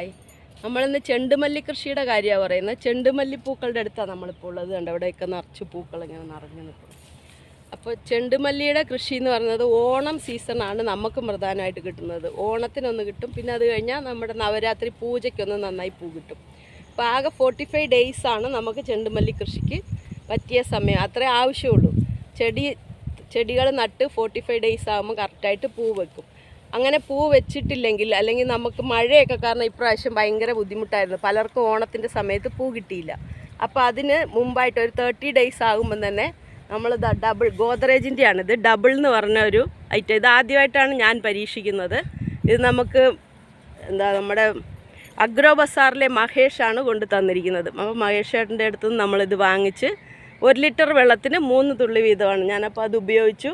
Hi നമ്മളിന്ന് ചെണ്ടുമല്ലി കൃഷിയുടെ കാര്യമാണ് പറയുന്നത്. ചെണ്ടുമല്ലി പൂക്കളുടെ അടുത്താണ് നമ്മളിപ്പോൾ ഉള്ളത്. കണ്ട് അവിടെയൊക്കെ നിറച്ച് പൂക്കൾ ഇങ്ങനെ നിറഞ്ഞു നിൽക്കും അപ്പോൾ ചെണ്ടുമല്ലിയുടെ കൃഷി എന്ന് പറയുന്നത് ഓണം സീസണാണ് നമുക്ക് പ്രധാനമായിട്ട് കിട്ടുന്നത്. ഓണത്തിനൊന്ന് കിട്ടും. പിന്നെ അത് കഴിഞ്ഞാൽ നമ്മുടെ നവരാത്രി പൂജയ്ക്കൊന്ന് നന്നായി പൂ കിട്ടും. അപ്പോൾ ആകെ ഫോർട്ടി ഫൈവ് ഡേയ്സാണ് നമുക്ക് ചെണ്ടുമല്ലി കൃഷിക്ക് പറ്റിയ സമയം. അത്രേ ആവശ്യമുള്ളൂ. ചെടി ചെടികൾ നട്ട് ഫോർട്ടി ഫൈവ് ഡേയ്സ് ആകുമ്പോൾ കറക്റ്റായിട്ട് പൂ വെക്കും. അങ്ങനെ പൂ വെച്ചിട്ടില്ലെങ്കിൽ അല്ലെങ്കിൽ നമുക്ക് മഴയൊക്കെ കാരണം ഇപ്രാവശ്യം ഭയങ്കര ബുദ്ധിമുട്ടായിരുന്നു. പലർക്കും ഓണത്തിന്റെ സമയത്ത് പൂ കിട്ടിയില്ല. അപ്പോൾ അതിന് മുമ്പായിട്ട് ഒരു തേർട്ടി ഡേയ്സ് ആകുമ്പം തന്നെ നമ്മൾ ഡബിൾ ഗോദ്രേജിന്റെയാണ് ഇത് ഡബിൾ എന്ന് പറഞ്ഞ ഒരു ഐറ്റം ഇത് ആദ്യമായിട്ടാണ് ഞാൻ പരീക്ഷിക്കുന്നത്. ഇത് നമുക്ക് എന്താ നമ്മുടെ അഗ്രോ ബസാറിലെ മഹേഷാണ് കൊണ്ട് തന്നിരിക്കുന്നത്. അപ്പോൾ മഹേഷ് ചേട്ടന്റെ അടുത്ത് നിന്ന് നമ്മളിത് വാങ്ങിച്ച് ഒരു ലിറ്റർ വെള്ളത്തിന് മൂന്ന് തുള്ളി വീതമാണ്. ഞാനപ്പോൾ അത് ഉപയോഗിച്ചു.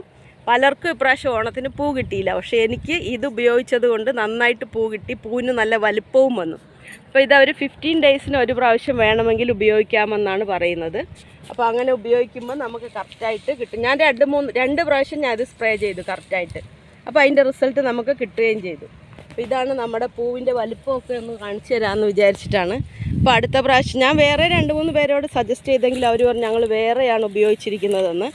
പലർക്കും ഇപ്രാവശ്യം ഓണത്തിന് പൂ കിട്ടിയില്ല. പക്ഷേ എനിക്ക് ഇത് ഉപയോഗിച്ചത് കൊണ്ട് നന്നായിട്ട് പൂ കിട്ടി. പൂവിന് നല്ല വലുപ്പവും വന്നു. അപ്പോൾ ഇതവർ ഫിഫ്റ്റീൻ ഡേയ്സിന് ഒരു പ്രാവശ്യം വേണമെങ്കിൽ ഉപയോഗിക്കാമെന്നാണ് പറയുന്നത്. അപ്പോൾ അങ്ങനെ ഉപയോഗിക്കുമ്പോൾ നമുക്ക് കറക്റ്റായിട്ട് കിട്ടും. ഞാൻ രണ്ട് മൂന്ന് രണ്ട് പ്രാവശ്യം ഞാൻ സ്പ്രേ ചെയ്തു കറക്റ്റായിട്ട് അപ്പോൾ അതിന്റെ റിസൾട്ട് നമുക്ക് കിട്ടുകയും ചെയ്തു. അപ്പോൾ ഇതാണ് നമ്മുടെ പൂവിന്റെ വലിപ്പമൊക്കെ ഒന്ന് കാണിച്ചു തരാമെന്ന് വിചാരിച്ചിട്ടാണ്. അപ്പോൾ അടുത്ത പ്രാവശ്യം ഞാൻ വേറെ രണ്ട് മൂന്ന് പേരോട് സജസ്റ്റ് ചെയ്തെങ്കിൽ അവർ പറഞ്ഞു ഞങ്ങൾ വേറെയാണ് ഉപയോഗിച്ചിരിക്കുന്നതെന്ന്.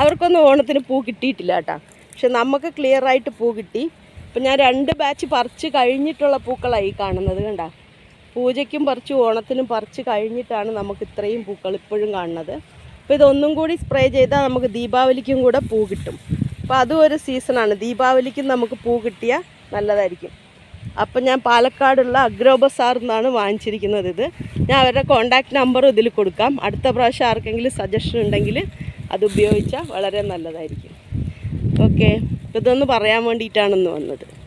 അവർക്കൊന്നും ഓണത്തിന് പൂ കിട്ടിയിട്ടില്ല കേട്ടോ. പക്ഷെ നമുക്ക് ക്ലിയർ ആയിട്ട് പൂ കിട്ടി. അപ്പോൾ ഞാൻ രണ്ട് ബാച്ച് പറിച്ച് കഴിഞ്ഞിട്ടുള്ള പൂക്കളായി കാണുന്നത് കണ്ട. പൂജയ്ക്കും പറിച്ചു ഓണത്തിനും പറിച്ച് കഴിഞ്ഞിട്ടാണ് നമുക്ക് ഇത്രയും പൂക്കൾ ഇപ്പോഴും കാണുന്നത്. അപ്പോൾ ഇതൊന്നും കൂടി സ്പ്രേ ചെയ്താൽ നമുക്ക് ദീപാവലിക്കും കൂടെ പൂ കിട്ടും. അപ്പോൾ അതും ഒരു സീസണാണ് ദീപാവലിക്കും നമുക്ക് പൂ കിട്ടിയാൽ നല്ലതായിരിക്കും. അപ്പം ഞാൻ പാലക്കാടുള്ള അഗ്രോ നിന്നാണ് വാങ്ങിച്ചിരിക്കുന്നത് ഇത്. ഞാൻ അവരുടെ കോൺടാക്റ്റ് നമ്പർ ഇതിൽ കൊടുക്കാം. അടുത്ത പ്രാവശ്യം ആർക്കെങ്കിലും സജഷൻ ഉണ്ടെങ്കിൽ അത് ഉപയോഗിച്ചാൽ വളരെ നല്ലതായിരിക്കും. ഓക്കെ ഇതൊന്ന് പറയാൻ വേണ്ടിയിട്ടാണെന്ന് വന്നത്.